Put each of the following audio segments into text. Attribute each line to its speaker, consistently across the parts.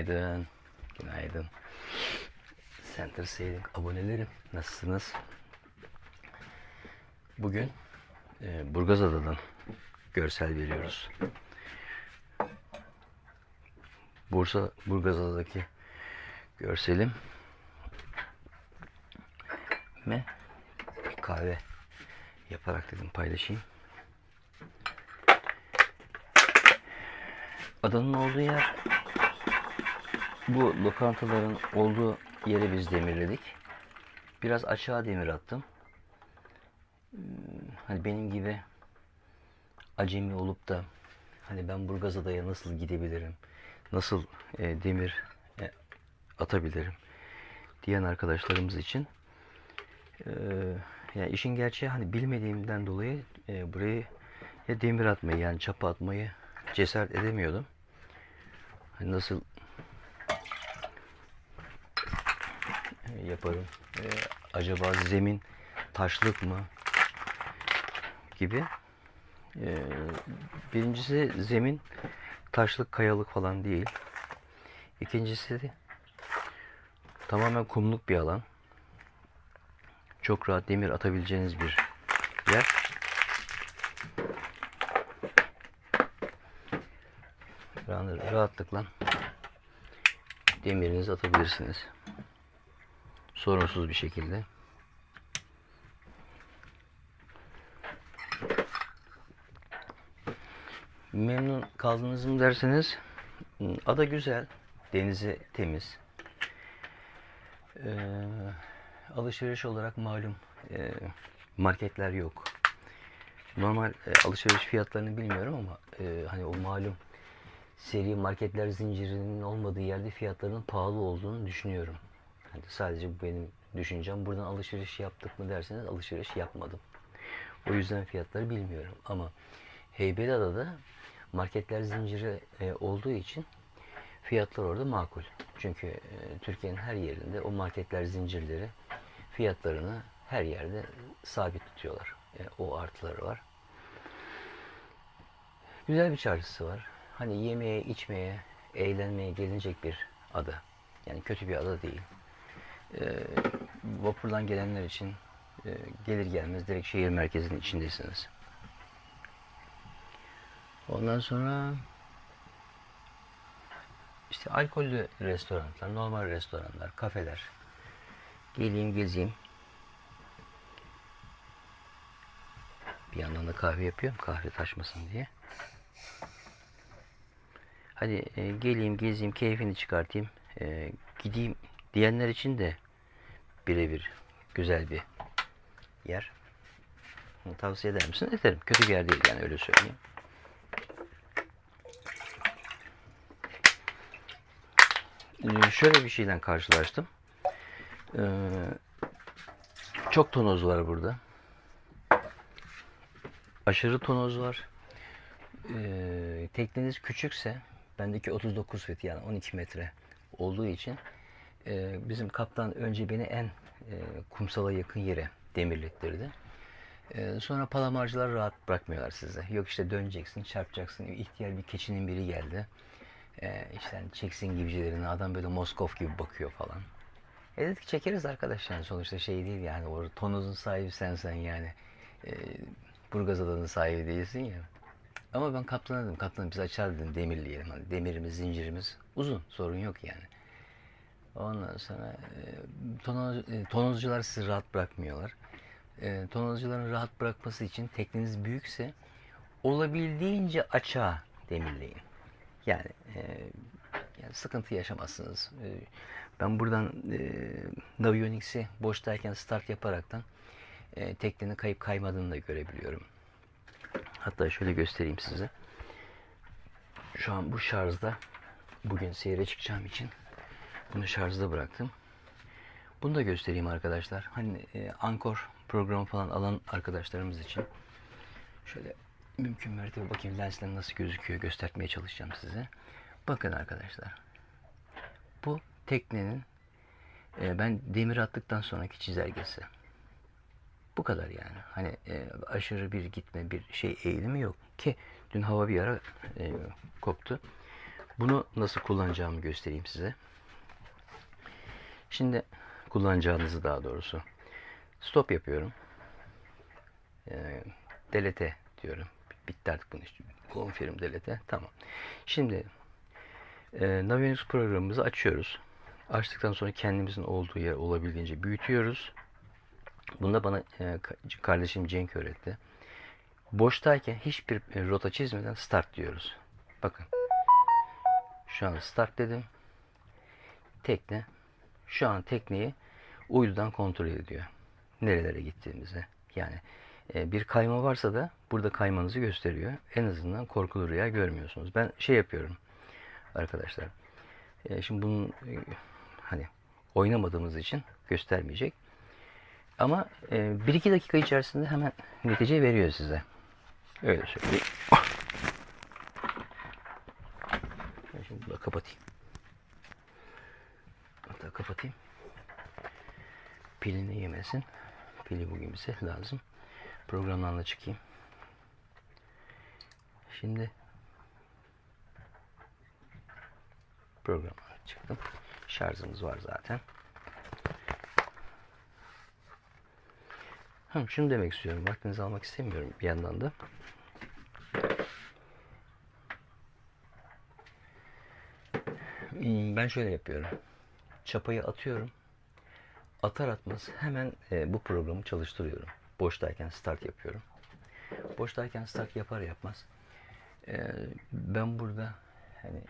Speaker 1: Günaydın. Günaydın. Center Sailing abonelerim. Nasılsınız? Bugün e, Burgazada'dan görsel veriyoruz. Bursa Burgazada'daki görselim ve kahve yaparak dedim paylaşayım. Adanın olduğu yer bu lokantaların olduğu yeri biz demirledik. Biraz aşağı demir attım. Hmm, Hani benim gibi acemi olup da hani ben Burgazada'ya nasıl gidebilirim? Nasıl e, demir e, atabilirim? diyen arkadaşlarımız için e, yani işin gerçeği hani bilmediğimden dolayı e, burayı ya demir atmayı yani çapa atmayı cesaret edemiyordum. Hani nasıl e, yaparım? E, acaba zemin taşlık mı? Gibi. E, birincisi zemin taşlık kayalık falan değil. İkincisi de tamamen kumluk bir alan. Çok rahat demir atabileceğiniz bir yer. Rahat- Rahatlıkla demirinizi atabilirsiniz. Sorunsuz bir şekilde. Memnun kaldınız mı derseniz hmm, ada güzel, denizi temiz. Ee, alışveriş olarak malum e, marketler yok. Normal e, alışveriş fiyatlarını bilmiyorum ama e, hani o malum seri marketler zincirinin olmadığı yerde fiyatlarının pahalı olduğunu düşünüyorum. Hani sadece bu benim düşüncem. Buradan alışveriş yaptık mı derseniz alışveriş yapmadım. O yüzden fiyatları bilmiyorum. Ama Heybeliada'da marketler zinciri e, olduğu için fiyatlar orada makul. Çünkü e, Türkiye'nin her yerinde o marketler zincirleri fiyatlarını her yerde sabit tutuyorlar. E, o artıları var. Güzel bir çarşısı var. Hani yemeye, içmeye, eğlenmeye gelinecek bir ada. Yani kötü bir ada değil. E, vapurdan gelenler için e, gelir gelmez direkt şehir merkezinin içindesiniz. Ondan sonra işte alkollü restoranlar, normal restoranlar, kafeler. Geleyim gezeyim. Bir yandan da kahve yapıyorum kahve taşmasın diye. Hadi e, geleyim gezeyim keyfini çıkartayım. e, gideyim diyenler için de birebir güzel bir yer. Tavsiye eder misin? Ederim. Kötü bir yer değil yani öyle söyleyeyim. Ee, şöyle bir şeyle karşılaştım. Ee, çok tonoz var burada. Aşırı tonoz var. Ee, küçükse bendeki 39 fit yani 12 metre olduğu için e, bizim kaptan önce beni en e, kumsala yakın yere demirlettirdi. E, sonra palamarcılar rahat bırakmıyorlar size. Yok işte döneceksin, çarpacaksın. İhtiyar bir keçinin biri geldi. E, işte hani çeksin gibicilerini adam böyle Moskov gibi bakıyor falan. E dedik çekeriz arkadaş yani sonuçta şey değil yani o tonozun sahibi sensen yani. E, Burgaz Adanın sahibi değilsin ya. Ama ben kaptana dedim kaptanım biz açar dedim demirleyelim. Hani demirimiz, zincirimiz uzun sorun yok yani. Ondan sonra e, tonoz, e, tonozcular sizi rahat bırakmıyorlar. E, tonozcuların rahat bırakması için tekneniz büyükse olabildiğince açığa demirleyin. Yani, yani sıkıntı yaşamazsınız. Ben buradan e, Navionics'i boştayken start yaparaktan e, teknenin kayıp kaymadığını da görebiliyorum. Hatta şöyle göstereyim size. Şu an bu şarjda bugün seyre çıkacağım için bunu şarjda bıraktım. Bunu da göstereyim arkadaşlar. Hani e, Ankor programı falan alan arkadaşlarımız için şöyle mümkün mertebe bakayım lensler nasıl gözüküyor göstermeye çalışacağım size. Bakın arkadaşlar. Bu teknenin e, ben demir attıktan sonraki çizelgesi. Bu kadar yani. Hani e, aşırı bir gitme, bir şey eğilimi yok. Ki dün hava bir ara e, koptu. Bunu nasıl kullanacağımı göstereyim size. Şimdi kullanacağınızı daha doğrusu. Stop yapıyorum. Ee, delete diyorum. Bitti artık bunu işte. Confirm delete. Tamam. Şimdi e, Navionics programımızı açıyoruz. Açtıktan sonra kendimizin olduğu yer olabildiğince büyütüyoruz. Bunu da bana e, ka- kardeşim Cenk öğretti. Boştayken hiçbir e, rota çizmeden start diyoruz. Bakın. Şu an start dedim. Tekne. Şu an tekneyi uydudan kontrol ediyor. Nerelere gittiğimizi. Yani e, bir kayma varsa da burada kaymanızı gösteriyor. En azından korkulu rüya görmüyorsunuz. Ben şey yapıyorum arkadaşlar. E, şimdi bunun e, hani oynamadığımız için göstermeyecek. Ama e, 1-2 dakika içerisinde hemen netice veriyor size. Öyle söyleyeyim. Şimdi bunu kapatayım. Hatta kapatayım. Yemesin. Pili bugün bize lazım. Programdan da çıkayım. Şimdi programdan çıktım. Şarjımız var zaten. Hı, şunu demek istiyorum. Vaktinizi almak istemiyorum bir yandan da. Hmm, Ben şöyle yapıyorum. Çapayı atıyorum. Atar atmaz hemen e, bu programı çalıştırıyorum. Boştayken start yapıyorum. Boştayken start yapar yapmaz. e, ben burada hani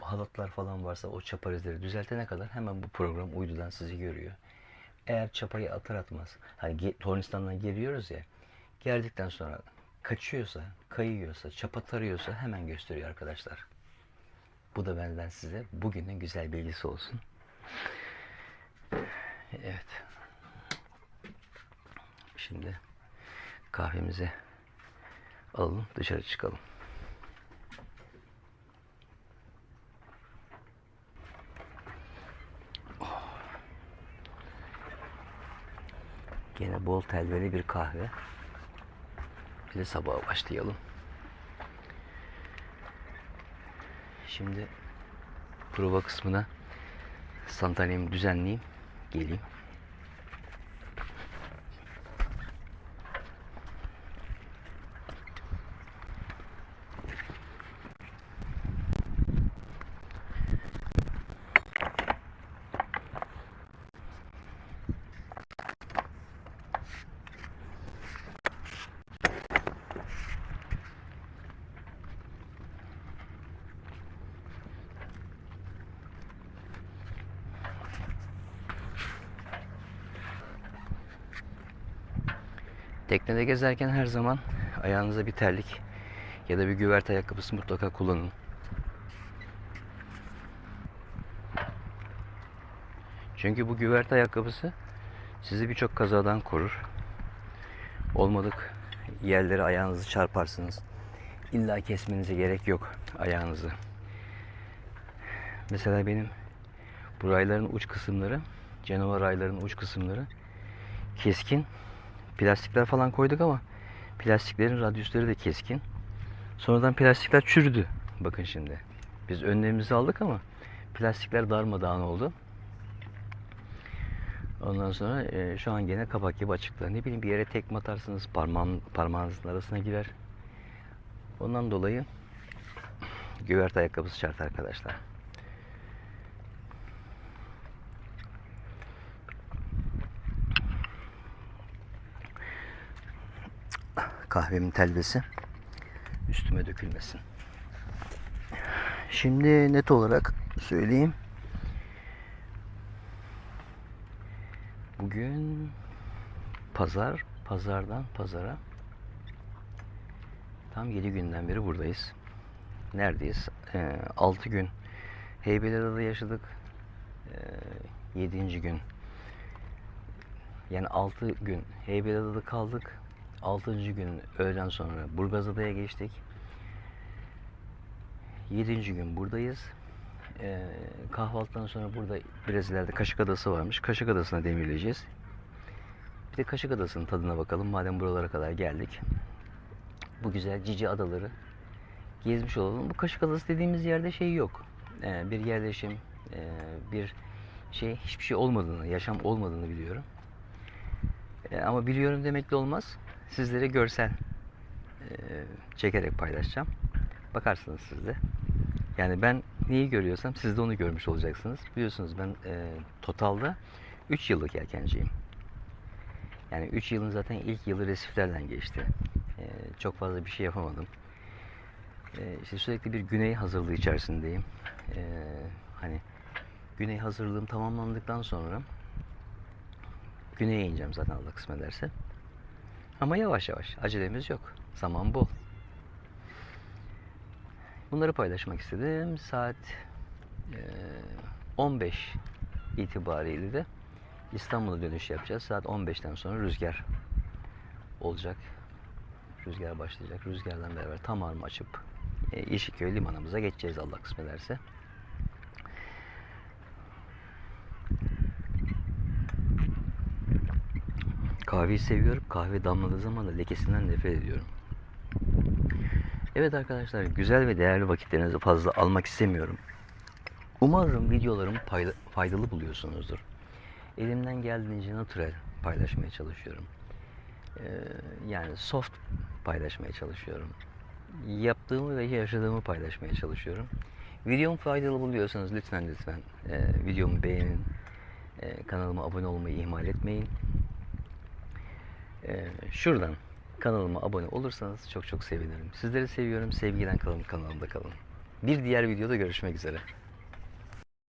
Speaker 1: halatlar falan varsa o çapa izleri düzeltene kadar hemen bu program uydudan sizi görüyor. Eğer çapayı atar atmaz, hani tornistandan geliyoruz ya, geldikten sonra kaçıyorsa, kayıyorsa, çapa tarıyorsa hemen gösteriyor arkadaşlar. Bu da benden size bugünün güzel bilgisi olsun. Evet. Şimdi kahvemizi alalım, dışarı çıkalım. Gene bol telveli bir kahve. Bir de sabaha başlayalım. Şimdi prova kısmına sandalyemi düzenleyeyim. Geleyim. Teknede gezerken her zaman ayağınıza bir terlik ya da bir güverte ayakkabısı mutlaka kullanın. Çünkü bu güverte ayakkabısı sizi birçok kazadan korur. Olmadık yerlere ayağınızı çarparsınız. İlla kesmenize gerek yok ayağınızı. Mesela benim bu rayların uç kısımları, Cenova rayların uç kısımları keskin. Plastikler falan koyduk ama plastiklerin radyüsleri de keskin. Sonradan plastikler çürüdü. Bakın şimdi. Biz önlemimizi aldık ama plastikler darmadağın oldu. Ondan sonra e, şu an gene kapak gibi açıkta. Ne bileyim bir yere tekme atarsınız parmağın, parmağınızın arasına girer. Ondan dolayı güverte ayakkabısı şart arkadaşlar. Kahvemin telvesi üstüme dökülmesin. Şimdi net olarak söyleyeyim. Bugün pazar, pazardan pazara tam 7 günden beri buradayız. Neredeyiz? Ee, 6 gün Heybeliada'da yaşadık. Ee, 7. gün yani 6 gün Heybeliada'da kaldık. 6. gün öğleden sonra Burgazada'ya geçtik. 7. gün buradayız. Ee, kahvaltıdan sonra burada biraz ileride Kaşık Adası varmış. Kaşık Adası'na demirleyeceğiz. Bir de Kaşık Adası'nın tadına bakalım. Madem buralara kadar geldik. Bu güzel cici adaları gezmiş olalım. Bu Kaşık Adası dediğimiz yerde şey yok. Ee, bir yerleşim, e, bir şey hiçbir şey olmadığını, yaşam olmadığını biliyorum. E, ama biliyorum demekle olmaz. Sizlere görsel çekerek paylaşacağım. Bakarsınız siz de. Yani ben neyi görüyorsam siz de onu görmüş olacaksınız. Biliyorsunuz ben e, totalde 3 yıllık yelkenciyim. Yani 3 yılın zaten ilk yılı resiflerden geçti. E, çok fazla bir şey yapamadım. E, işte sürekli bir güney hazırlığı içerisindeyim. E, hani güney hazırlığım tamamlandıktan sonra güneye ineceğim zaten Allah kısmet ederse. Ama yavaş yavaş. Acelemiz yok. Zaman bol. Bunları paylaşmak istedim. Saat eee, 15 itibariyle de İstanbul'a dönüş yapacağız. Saat 15'ten sonra rüzgar olacak. Rüzgar başlayacak. Rüzgardan beraber tamarımı açıp e, Yeşilköy limanımıza geçeceğiz Allah kısmet ederse. Kahveyi seviyorum. Kahve damladığı zaman da lekesinden nefret ediyorum. Evet arkadaşlar güzel ve değerli vakitlerinizi fazla almak istemiyorum. Umarım videolarımı faydalı buluyorsunuzdur. Elimden geldiğince natural paylaşmaya çalışıyorum. Ee, yani soft paylaşmaya çalışıyorum. Yaptığımı ve yaşadığımı paylaşmaya çalışıyorum. Videomu faydalı buluyorsanız lütfen lütfen e, videomu beğenin. E, kanalıma abone olmayı ihmal etmeyin. E, şuradan kanalıma abone olursanız çok çok sevinirim. Sizleri seviyorum. Sevgiyle kalın kanalımda kalın. Bir diğer videoda görüşmek üzere.